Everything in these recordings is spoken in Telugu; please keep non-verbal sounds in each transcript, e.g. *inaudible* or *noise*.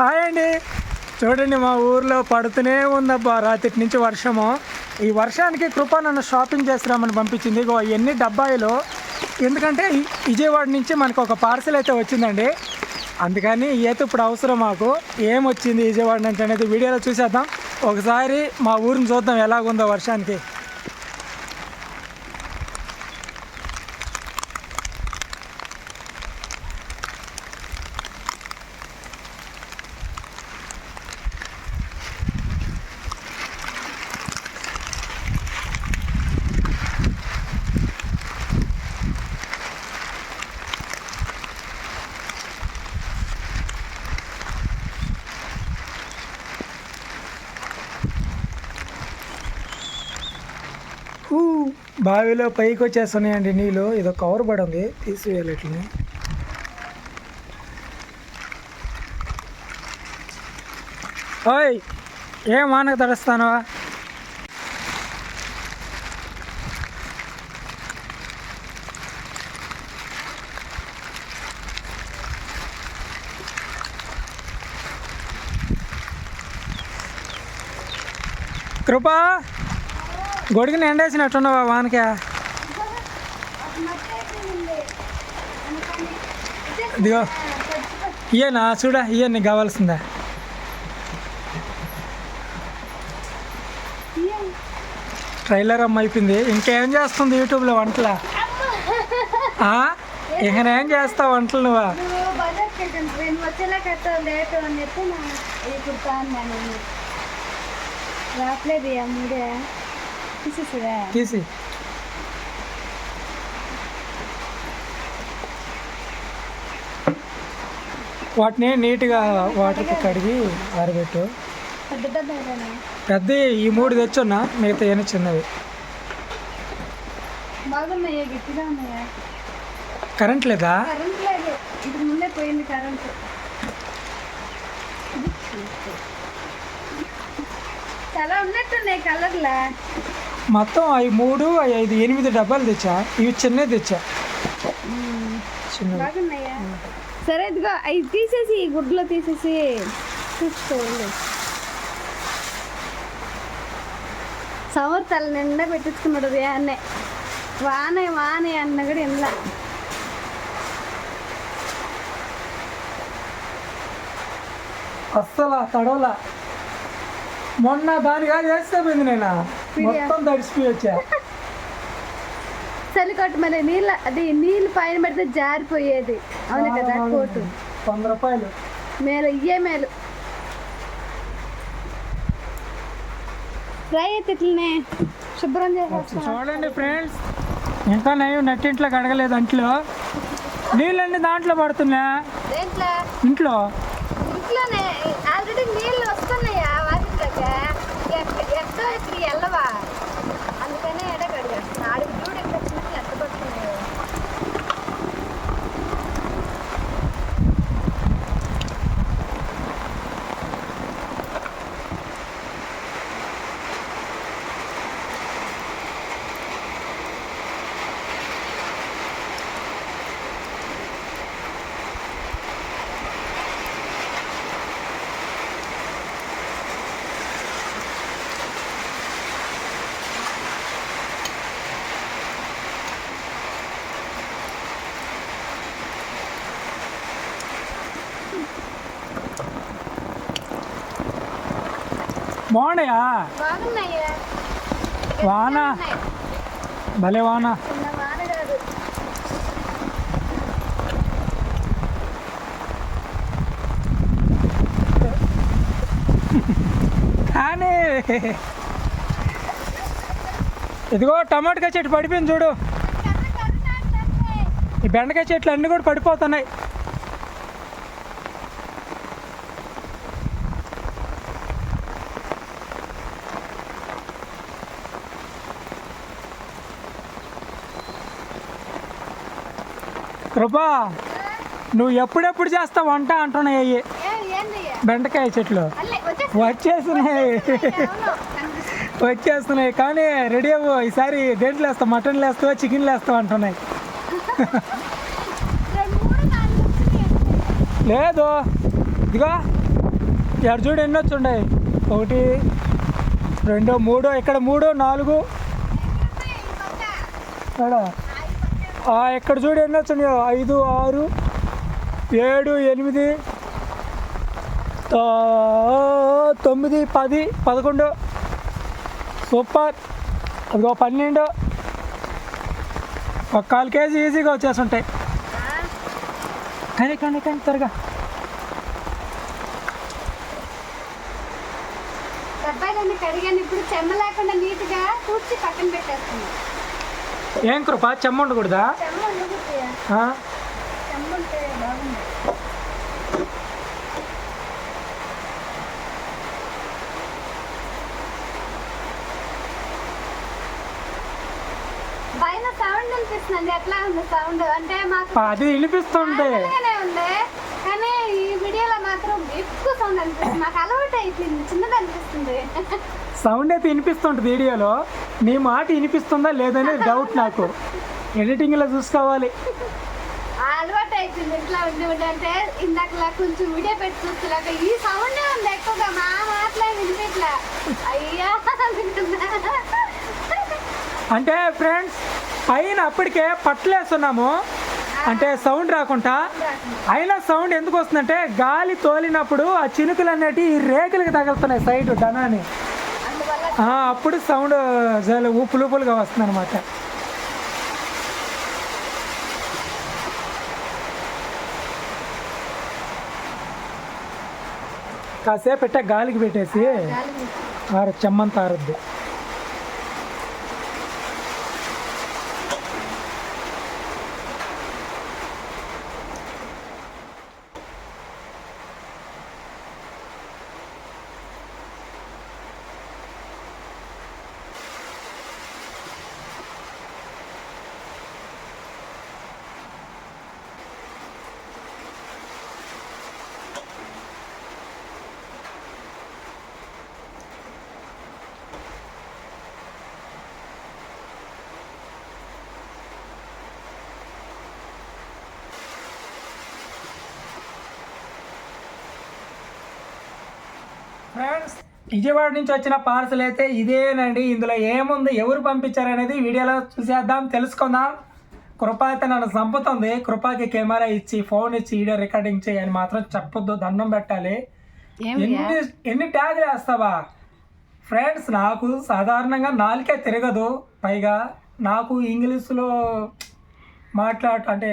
హాయ్ అండి. చూడండి మా ఊర్లో పడుతూనే ఉందబ్బా రాత్రి నుంచి వర్షము. ఈ వర్షానికి కృప నన్ను షాపింగ్ చేస్తున్నామని పంపించింది. ఇగో ఎన్ని డబ్బాయిలు. ఎందుకంటే విజయవాడ నుంచి మనకు ఒక పార్సల్ అయితే వచ్చిందండి. అందుకని ఈత ఇప్పుడు అవసరం మాకు. ఏం వచ్చింది విజయవాడ నుంచి అనేది వీడియోలో చూసేద్దాం. ఒకసారి మా ఊరిని చూద్దాం ఎలాగుందో వర్షానికి. బావిలో పైకి వచ్చేస్తున్నాయండి నీళ్ళు. ఇదో కవర్ పడి ఉంది. తీసివేయాలి ఇట్లని ఓయ్ ఏం వానకు తడుస్తానవా కృపా! గొడుగుని ఎండేసినట్టున్నావా వానకే? ఇదిగో ఇయ్యనా? చూడ ఇయ్య నీకు కావాల్సిందా. ట్రైలర్ అమ్మ అయిపోయింది. ఇంకేం చేస్తుంది యూట్యూబ్లో వంటలా? ఆ? ఇక నేం చేస్తావు వంటలు నువ్వా? నువ్వు తీసి వాటిని నీట్గా వాటర్కి కడిగి ఆరబెట్టు. పెద్ద ఈ మూడు తెచ్చున్నా మిగతా ఏమైనా చిన్నవి. కరెంట్ లేదా? ముందే పోయింది కరెంట్. చాలా ఉన్నట్టున్నాయి కలర్లా. మొత్తం అవి మూడు అవి ఐదు ఎనిమిది డబ్బాలు తెచ్చా? ఇవి చిన్నవి తెచ్చా? చిన్నవి. సరే ఇదిగో అవి తీసేసి గుడ్లో తీసేసి చూసుకోండి సవర్ తల నిండా పెట్టించుకున్నాడు అన్నే వానే వానే అన్న కూడా ఇంట్లో. అస్సలు తడవలా. మొన్న దానిగా చేస్తే పోయింది నేను? మొత్తం తడిసిపోయి వచ్చా. చలికొట్టు మరి నీళ్ళ అది నీళ్ళు పైన పెడితే జారిపోయేది. అవును కదా కోటు. వంద రూపాయలు. మేలు ఇయ్యే మేలు. ఫ్రై అయితే ఇట్లనే శుభ్రం చేసేస్తాం. చూడండి ఫ్రెండ్స్. ఇంకా నయం నట్టింట్లో కడగలేదు అంట్లో. నీళ్ళన్నీ దాంట్లో పడుతున్నా ఇంట్లో ఇంట్లోనే ఆల్రెడీ నీళ్ళు వస్తున్నాయా వాటిలోకి ఎక్కడో ఇక్కడ వెళ్ళవా అందుకనే ఎడ కడిగేస్తున్నా ఆడికి చూడు ఇక్కడ చిన్న ఎట్ట పడుతున్నాయో బాగున్నాయా వాన. భలే వాన. కానీ ఇదిగో టమాటా చెట్టు పడిపోయింది చూడు. ఈ బెండకాయ చెట్లు అన్నీ కూడా పడిపోతున్నాయి. కృపా నువ్వు ఎప్పుడెప్పుడు చేస్తావు వంట అంటున్నాయి బెండకాయ చెట్లు. వచ్చేస్తున్నాయి. వచ్చేస్తున్నాయి. కానీ రెడీ అవ్వు. ఈసారి దేంట్లో వేస్తావు? మటన్లు వేస్తావా చికెన్లు వేస్తావు అంటున్నాయి. లేదు. ఇదిగో ఇక్కడ చూడు ఎన్ని వచ్చుండాయి. ఒకటి రెండు మూడు ఇక్కడ మూడు నాలుగు. ఎక్కడ చూడు ఎన్ని వచ్చినాయో? ఐదు ఆరు ఏడు ఎనిమిది తొమ్మిది పది పదకొండు సూపర్. అదిగో పన్నెండు. ఒక కాలు కేజీ ఈజీగా వచ్చేస్తుంటాయి. కానీ కానీ కానీ త్వరగా. డబ్బాయిలన్నీ కడిగాను. ఇప్పుడు చెమ్మ లేకుండా నీట్గా కూర్చి పక్కన పెట్టేస్తున్నాను ఏం కృప? చెమ్మ ఉండకూడదా అది వినిపిస్తుంది కానీ ఈ వీడియోలో మాత్రం ఎక్కువ సౌండ్ అనిపిస్తుంది. మాకు అలవాటు అయిపోయింది చిన్నది అనిపిస్తుంది. సౌండ్ అయితే వినిపిస్తుంటుంది వీడియోలో. నీ మాట వినిపిస్తుందా లేదనే డౌట్ నాకు. ఎడిటింగ్లో చూసుకోవాలి. అలవాటు ఇంట్లో ఉండి అంటే ఇందాకలా కొంచెం వీడియో పెట్టి చూస్తున్నాక ఈ సౌండ్ ఉంది ఎక్కువగా మా మాటలే వినిపించలే. అయ్యా వింటుందా అంటే ఫ్రెండ్స్ పైన అప్పటికే పట్టలేస్తున్నాము అంటే సౌండ్ రాకుండా. అయినా సౌండ్ ఎందుకు వస్తుందంటే గాలి తోలినప్పుడు ఆ చినుకులు అనేవి ఈ రేకులకి తగులుతున్నాయి సైడ్ డనాని అప్పుడు సౌండ్ చాలా ఊపులు ఊపులుగా వస్తుంది అనమాట కాసేపు పెట్టా గాలికి పెట్టేసి. ఆర చెమ్మంత ఆరుద్ది ఫ్రెండ్స్ విజయవాడ నుంచి వచ్చిన పార్సల్ అయితే ఇదేనండి. ఇందులో ఏముంది ఎవరు పంపించారనేది వీడియోలో చూసేద్దాం తెలుసుకుందాం. కృప అయితే నన్ను చంపుతుంది. కృపకి కెమెరా ఇచ్చి ఫోన్ ఇచ్చి వీడియో రికార్డింగ్ చేయని మాత్రం చెప్పొద్దు దండం పెట్టాలి. ఎన్ని ఎన్ని ట్యాగులు వేస్తావా ఫ్రెండ్స్ నాకు సాధారణంగా నాలుకే తిరగదు. పైగా నాకు ఇంగ్లీష్లో మాట్లాడ అంటే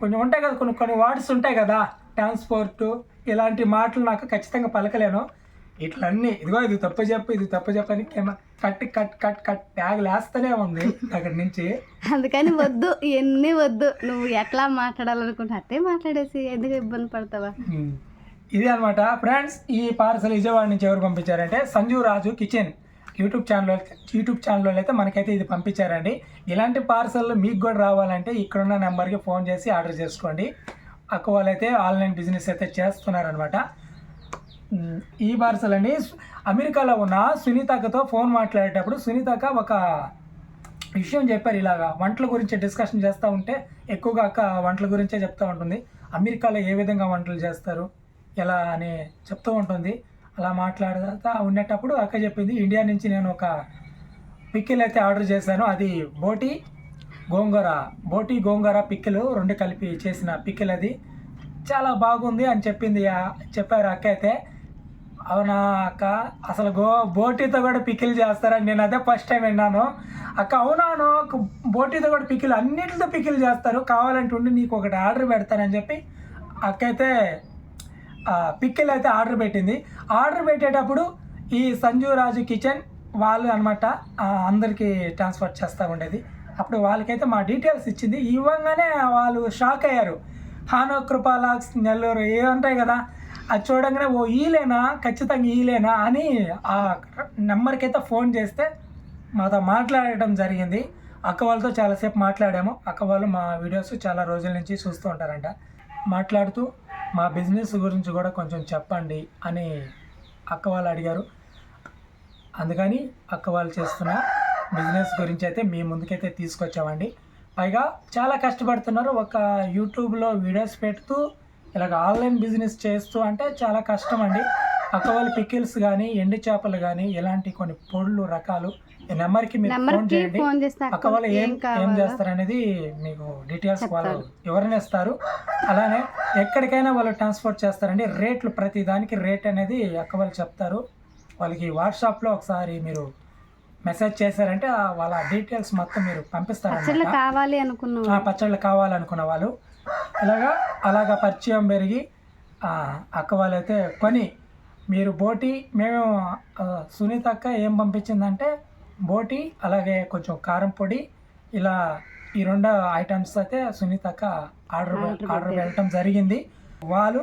కొంచెం ఉంటాయి కదా కొన్ని కొన్ని వర్డ్స్ ఉంటాయి కదా ట్రాన్స్పోర్ట్ ఇలాంటి మాటలు నాకు ఖచ్చితంగా పలకలేను. ఇట్లన్నీ ఇదిగో ఇది తప్పు చెప్పు ఇది తప్పు చెప్పు అని cut cut cut cut tag వేస్తూనే ఉంది అక్కడి నుంచి. అందుకని వద్దు ఇవన్నీ వద్దు. నువ్వు ఎట్లా మాట్లాడాలనుకుంటే అట్టే మాట్లాడేసి ఎందుకు ఇబ్బంది పడతావా. ఇది అనమాట ఫ్రెండ్స్ ఈ పార్సల్ విజయవాడ నుంచి ఎవరు పంపించారంటే Sanju Raju kitchen YouTube channel YouTube ఛానల్లో అయితే మనకైతే ఇది పంపించారండి. ఇలాంటి పార్సల్ మీకు కూడా రావాలంటే ఇక్కడున్న నెంబర్కి ఫోన్ చేసి ఆర్డర్ చేసుకోండి. అక్క వాళ్ళైతే ఆన్లైన్ బిజినెస్ అయితే చేస్తున్నారనమాట ఈ పార్సల్ అమెరికాలో ఉన్న సునీతకతో ఫోన్ మాట్లాడేటప్పుడు సునీతక ఒక విషయం చెప్పారు ఇలాగా. వంటల గురించి డిస్కషన్ చేస్తూ ఉంటే ఎక్కువగా అక్క వంటల గురించే చెప్తూ ఉంటుంది. అమెరికాలో ఏ విధంగా వంటలు చేస్తారు? ఎలా అని చెప్తూ ఉంటుంది. అలా మాట్లాడుతూ ఉండేటప్పుడు అక్క చెప్పింది ఇండియా నుంచి నేను ఒక పిక్కిల్ అయితే ఆర్డర్ చేశాను. అది బోటి గోంగూర బోటి గోంగూర పిక్కిలు రెండు కలిపి చేసిన పిక్కిల్ అది చాలా బాగుంది అని చెప్పింది చెప్పారు అక్క అయితే. అవునా అక్క? అసలు గో బోటీతో కూడా పికిల్ చేస్తారని నేను అదే ఫస్ట్ టైం విన్నాను. అక్క అవునాను బోటీతో కూడా పికిల్ అన్నిటితో పికిల్ చేస్తారు. కావాలంటే ఉండి నీకు ఒకటి ఆర్డర్ పెడతానని చెప్పి అక్క అయితే పిక్కిల్ అయితే ఆర్డర్ పెట్టింది. ఆర్డర్ పెట్టేటప్పుడు ఈ సంజు రాజు కిచెన్ వాళ్ళు అనమాట అందరికీ ట్రాన్స్ఫర్ చేస్తూ ఉండేది. అప్పుడు వాళ్ళకైతే మా డీటెయిల్స్ ఇచ్చింది. ఇవ్వగానే వాళ్ళు షాక్ అయ్యారు. హానో కృపాలాక్స్ నెల్లూరు ఏ ఉంటాయి కదా అది చూడంగానే ఓ ఈలేనా? ఖచ్చితంగా ఈలేనా? అని ఆ నెంబర్కి అయితే ఫోన్ చేస్తే మాతో మాట్లాడటం జరిగింది. అక్క వాళ్ళతో చాలాసేపు మాట్లాడాము. అక్క వాళ్ళు మా వీడియోస్ చాలా రోజుల నుంచి చూస్తూ ఉంటారంట. మాట్లాడుతూ మా బిజినెస్ గురించి కూడా కొంచెం చెప్పండి అని అక్క వాళ్ళు అడిగారు. అందుకని అక్క వాళ్ళు చేస్తున్న బిజినెస్ గురించి అయితే మీ ముందుకైతే తీసుకొచ్చామండి. పైగా చాలా కష్టపడుతున్నారు. ఒక యూట్యూబ్లో వీడియోస్ పెడుతూ ఇలాగ ఆన్లైన్ బిజినెస్ చేస్తూ అంటే చాలా కష్టం అండి అక్కవాళ్ళ పికిల్స్ కానీ ఎండు చేపలు కానీ ఇలాంటి కొన్ని పొడులు రకాలు ఈ నెంబర్కి మీరు ఫోన్ చేయండి. ఫోన్ చేస్తే అక్క వాళ్ళు ఏం ఏం చేస్తారు అనేది మీకు డీటెయిల్స్ వాళ్ళు ఎవరైనా ఇస్తారు. అలానే ఎక్కడికైనా వాళ్ళు ట్రాన్స్పోర్ట్ చేస్తారండి. రేట్లు ప్రతి దానికి రేట్ అనేది అక్క వాళ్ళు చెప్తారు. వాళ్ళకి వాట్సాప్లో ఒకసారి మీరు మెసేజ్ చేశారంటే వాళ్ళ డీటెయిల్స్ మొత్తం మీరు పచ్చళ్ళు పంపిస్తారన్నమాట కావాలి అనుకున్నాం పచ్చళ్ళు వాళ్ళు. ఇలాగా అలాగా పరిచయం పెరిగి అక్క వాళ్ళైతే కొని మీరు బోటి మేము సునీత అక్క ఏం పంపించిందంటే బోటి అలాగే కొంచెం కారం పొడి ఇలా ఈ రెండు ఐటమ్స్ అయితే సునీత అక్క ఆర్డర్ ఆర్డర్ పెట్టడం జరిగింది. వాళ్ళు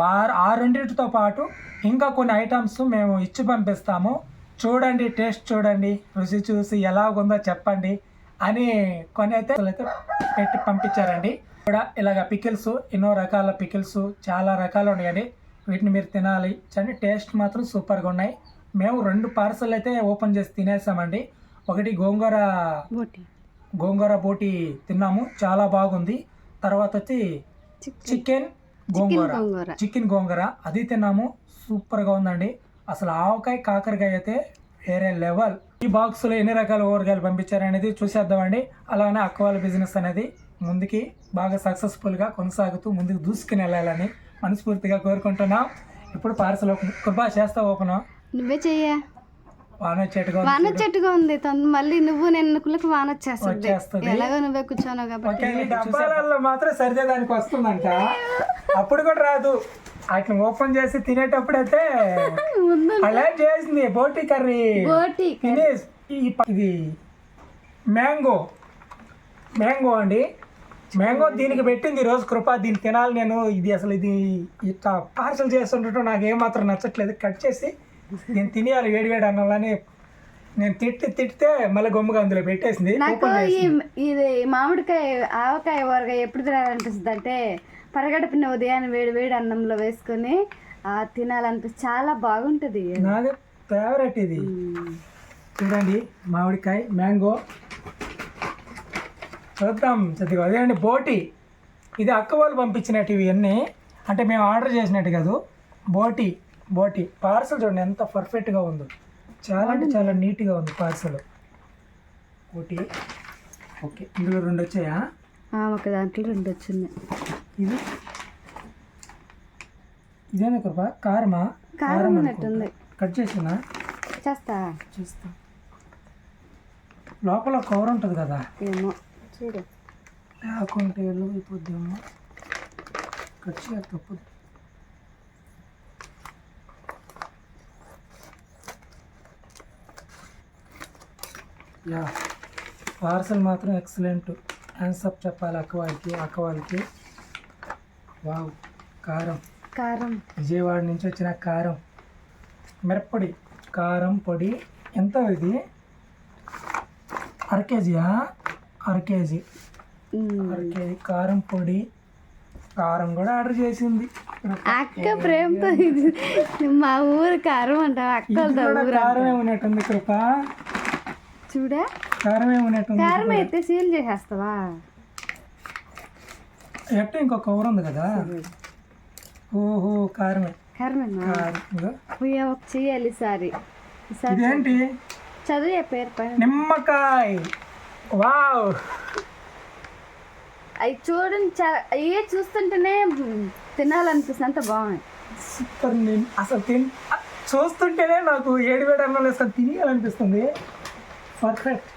వారు ఆ రెండింటితో పాటు ఇంకా కొన్ని ఐటమ్స్ మేము ఇచ్చి పంపిస్తాము. చూడండి టేస్ట్ చూడండి రుచి చూసి ఎలాగుందో చెప్పండి. అని కొన్ని అయితే అయితే పెట్టి పంపించారండి. కూడా ఇలాగ పికిల్స్ ఎన్నో రకాల పికిల్స్ చాలా రకాలు ఉన్నాయండి. వీటిని మీరు తినాలి. కానీ టేస్ట్ మాత్రం సూపర్గా ఉన్నాయి. మేము రెండు పార్సల్ అయితే ఓపెన్ చేసి తినేసామండి. ఒకటి గోంగూర గోంగూర బోటి తిన్నాము. చాలా బాగుంది. తర్వాత వచ్చి చికెన్. గోంగూర. చికెన్ గోంగూర. అది తిన్నాము. సూపర్గా ఉందండి. అసలు ఆవకాయ కాకరకాయ అయితే వేరే లెవెల్. ఈ బాక్స్లో ఎన్ని రకాల ఊరగాయలు పంపించారనేది చూసేద్దామండి. అలానే అక్వాల బిజినెస్ అనేది ముందుకి బాగా సక్సెస్ఫుల్గా కొనసాగుతూ ముందుకు దూసుకుని వెళ్ళాలని మనస్ఫూర్తిగా కోరుకుంటున్నాం. ఇప్పుడు పార్సల్ ఓపెన్ కృపా చేస్తా ఓపెన్. నువ్వే చెయ్యా. వాన వచ్చేట్టుగా వాన ఉంది. తొంద- మళ్ళీ నువ్వు నేను కుళ్ళకి వాన వచ్చేస్తుంది. ఎలాగో నువ్వే కూర్చోను కాబట్టి డబ్బాలలో మాత్రం సరిచేదానికి వస్తుందంట. అప్పుడు కూడా రాదు. వాటిని ఓపెన్ చేసి తినేటప్పుడైతే అలా చేసింది. బోటి కర్రీ. బోటి ఇది మ్యాంగో. మ్యాంగో అండి. మ్యాంగో దీనికి పెట్టింది ఈరోజు కృప. దీన్ని తినాలి నేను. ఇది అసలు ఇది ఇట్లా పార్సల్ చేస్తుండటం నాకు ఏమాత్రం నచ్చట్లేదు. కట్ చేసి దీన్ని తినేయాలి వేడి వేడి అన్నంలోని. నేను తిట్టి తిట్టితే మళ్ళీ గమ్ముగా అందులో పెట్టేసింది. నాకు ఈ. ఇది మామిడికాయ ఆవకాయ ఊరగాయ ఎప్పుడు తినాలనిపిస్తుంది అంటే పరగడపిన ఉదయాన్నే వేడి వేడి అన్నంలో వేసుకొని తినాలనిపిస్తుంది. చాలా బాగుంటుంది. నాది ఫేవరెట్ ఇది. చూడండి మామిడికాయ మ్యాంగో. చూద్దాం చదిగా అదే అండి బోటి. ఇది అక్క వాళ్ళు పంపించినట్టు ఇవన్నీ. అంటే మేము ఆర్డర్ చేసినట్టు కాదు. బోటి. బోటి పార్సల్ చూడండి ఎంత పర్ఫెక్ట్గా ఉందో. చాలా అంటే చాలా నీట్గా ఉంది పార్సల్ బోటి ఓకే ఇందులో రెండు వచ్చాయా? ఒక దాంట్లో రెండు వచ్చింది. ఇది? ఇదేనా కృప? కారమా? కారం ఉన్నట్టుంది కట్ చేసినా? చేస్తా. చేస్తా. లోపల కవర్ ఉంటుంది కదా. ఏమో చూడు. లేకుంటే అయిపోద్దేమో కట్ చేయాలి తప్పదు. యా. పార్సల్ మాత్రం ఎక్సలెంట్. ఆన్సప్ చెప్పాలి అక్క వాళ్ళకి అక్క వాళ్ళకి వావ్ కారం. కారం. విజయవాడ నుంచి వచ్చిన కారం. మిరప్పొడి కారం పొడి. ఎంత ఇది? అర కేజీయా అర కేజీ. అర కేజీ కారం పొడి. కారం కూడా ఆర్డర్ చేసింది. అక్క ప్రేమతో ఇది. మా ఊరు కారం అంటావు? అక్క కారమే ఉన్నట్టుంది కృప. చూడా? కారమే ఉన్నట్టుంది కారం అయితే సీల్ చేసేస్తావా? ఎట్ట ఇంకో కవర్ ఉంది కదా? ఓహో కారమే. కారమేనా? కారం. ఒక చెయ్యాలి ఈసారి. ఇదేంటి? చదివే పేరు పైన. నిమ్మకాయ. వావ్. అవి చూడండి అవి చూస్తుంటేనే తినాలనిపిస్తుంది. అంత బాగున్నాయి సూపర్ నేను అసలు తిన్ చూస్తుంటేనే నాకు ఏడు వేడి అన్నం అసలు తినేయాలనిపిస్తుంది. పర్ఫెక్ట్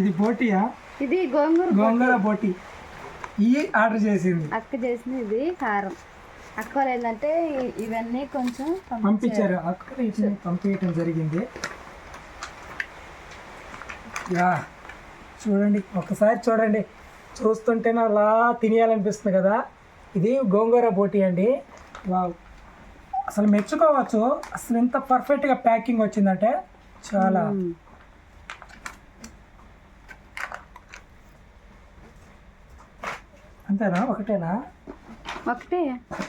ఇది బోటియా? ఇది గోంగూర గోంగూర బోటి. ఈ ఆర్డర్ చేసింది. అక్క చేసిన ఇది కారం. అక్క ఏంటంటే ఇవన్నీ కొంచెం పంపించారు. అక్కడ ఇచ్చి పంపించడం జరిగింది. యా చూడండి. ఒకసారి చూడండి. చూస్తుంటేనే అలా తినేయాలనిపిస్తుంది కదా. ఇది గోంగూర బోటి అండి. వావ్. అసలు మెచ్చుకోవచ్చు. అసలు ఎంత పర్ఫెక్ట్గా ప్యాకింగ్ వచ్చిందంటే చాలా. అంతేనా? ఒకటేనా? ఒకటే.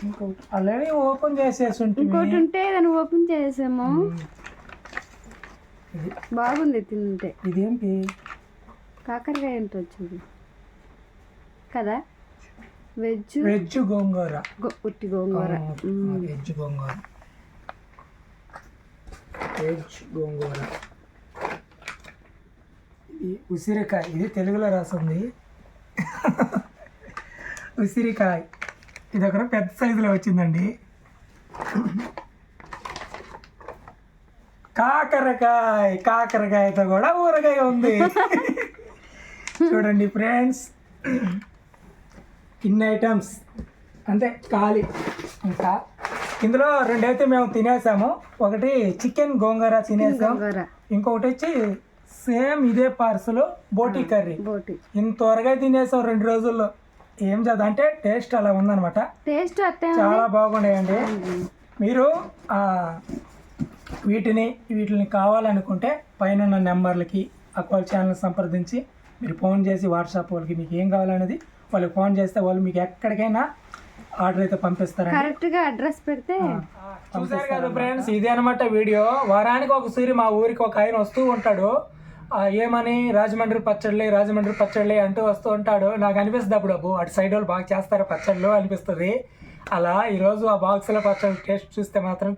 ఇంకొకటి. ఆల్రెడీ ఓపెన్ చేసేసి ఇంకోటి ఉంటే దాన్ని ఓపెన్ చేసాము బాగుంది తింటే. ఇదేంటి? కాకరకాయ ఉంటుంది చూడు కదా? వెజ్? వెజ్ గోంగూర. ఉట్టి గోంగూర. వెజ్ గోంగూర. వెజ్ గోంగూర. ఇది ఉసిరికాయ ఇది తెలుగులో రాసింది. ఉసిరికాయ. ఇది ఒక పెద్ద సైజులో వచ్చిందండి. కాకరకాయ కాకరకాయతో కూడా ఊరగాయ ఉంది. *laughs* చూడండి ఫ్రెండ్స్. ఇన్ని ఐటమ్స్. అంటే ఖాళీ. ఇంకా ఇందులో రెండైతే మేము తినేసాము. ఒకటి చికెన్ గోంగూర తినేసాం. ఇంకొకటి వచ్చి సేమ్ ఇదే పార్సల్ బోటీ కర్రీ. బోటి. ఇంత త్వరగా తినేసాం రెండు రోజుల్లో. ఏం చదువు అంటే టేస్ట్ అలా ఉందన్నమాట. టేస్ట్ చాలా బాగున్నాయండి. మీరు ఆ, వీటిని వీటిని కావాలనుకుంటే పైన ఉన్న నెంబర్లకి అక్వాల్ ఛానల్ సంప్రదించి మీరు ఫోన్ చేసి వాట్సాప్ వాళ్ళకి మీకు ఏం కావాలనేది వాళ్ళకి ఫోన్ చేస్తే వాళ్ళు మీకు ఎక్కడికైనా ఆర్డర్ అయితే పంపిస్తారండి. కరెక్ట్గా అడ్రస్ పెడితే చూసారు కదా ఫ్రెండ్స్ ఇదే అనమాట వీడియో. వారానికి ఒకసారి మా ఊరికి ఒక ఆయన వస్తూ ఉంటాడు. ఏమని? రాజమండ్రి పచ్చళ్ళి రాజమండ్రి పచ్చళ్ళి అంటూ వస్తూ ఉంటాడు. నాకు అనిపిస్తుంది అప్పుడు అబ్బో అటు సైడ్ వాళ్ళు బాగా చేస్తారు పచ్చళ్ళు అనిపిస్తుంది. అలా ఈరోజు ఆ బాక్స్లో పచ్చళ్ళు టేస్ట్ చూస్తే మాత్రం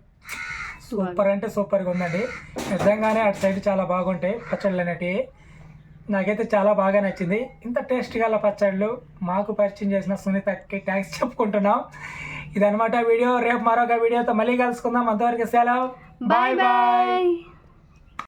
సూపర్ అంటే సూపర్గా ఉందండి. నిజంగానే అటు సైడ్ చాలా బాగుంటాయి పచ్చళ్ళు అనేటివి. నాకైతే చాలా బాగా నచ్చింది. ఇంత టేస్ట్ గల పచ్చళ్ళు మాకు పరిచయం చేసిన సునీతకి థ్యాంక్స్ చెప్పుకుంటున్నాం. ఇదనమాట వీడియో. రేపు మరొక వీడియోతో మళ్ళీ కలుసుకుందాం. అంతవరకు సెలవు. Bye bye